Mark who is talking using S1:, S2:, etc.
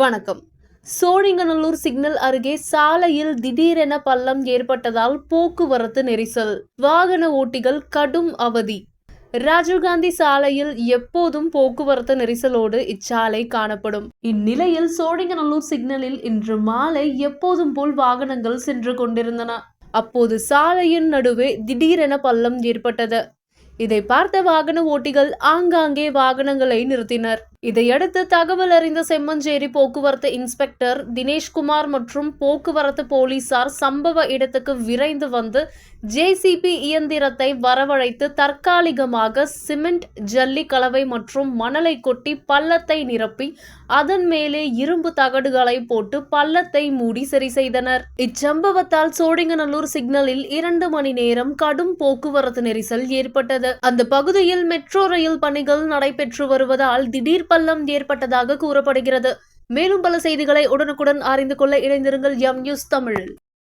S1: வணக்கம். சோழிங்கநல்லூர் சிக்னல் அருகே சாலையில் திடீரென பள்ளம் ஏற்பட்டதால் போக்குவரத்து நெரிசல். வாகன ஓட்டிகள் கடும் அவதி. ராஜீவ்காந்தி சாலையில் எப்போதும் போக்குவரத்து நெரிசலோடு இச்சாலை காணப்படும். இந்நிலையில் சோழிங்கநல்லூர் சிக்னலில் இன்று மாலை எப்போதும் போல் வாகனங்கள் சென்று கொண்டிருந்தன. அப்போது சாலையின் நடுவே திடீரென பள்ளம் ஏற்பட்டது. இதை பார்த்த வாகன ஓட்டிகள் ஆங்காங்கே வாகனங்களை நிறுத்தினர். இதையடுத்து தகவல் அறிந்த செம்மஞ்சேரி போக்குவரத்து இன்ஸ்பெக்டர் தினேஷ்குமார் மற்றும் போக்குவரத்து போலீசார் சம்பவ இடத்துக்கு விரைந்து வந்து ஜேசிபி இயந்திரத்தை வரவழைத்து தற்காலிகமாக சிமெண்ட் ஜல்லி கலவை மற்றும் மணலை கொட்டி பள்ளத்தை நிரப்பி அதன் மேலே இரும்பு தகடுகளை போட்டு பள்ளத்தை மூடி சரி செய்தனர். இச்சம்பவத்தால் சோழிங்கநல்லூர் சிக்னலில் இரண்டு மணி நேரம் கடும் போக்குவரத்து நெரிசல் ஏற்பட்டது. அந்த பகுதியில் மெட்ரோ ரயில் பணிகள் நடைபெற்று வருவதால் திடீர் பள்ளம் ஏற்பட்டதாக கூறப்படுகிறது. மேலும் பல செய்திகளை உடனுக்குடன் அறிந்து கொள்ள இணைந்திருங்கள் எம் நியூஸ் தமிழில்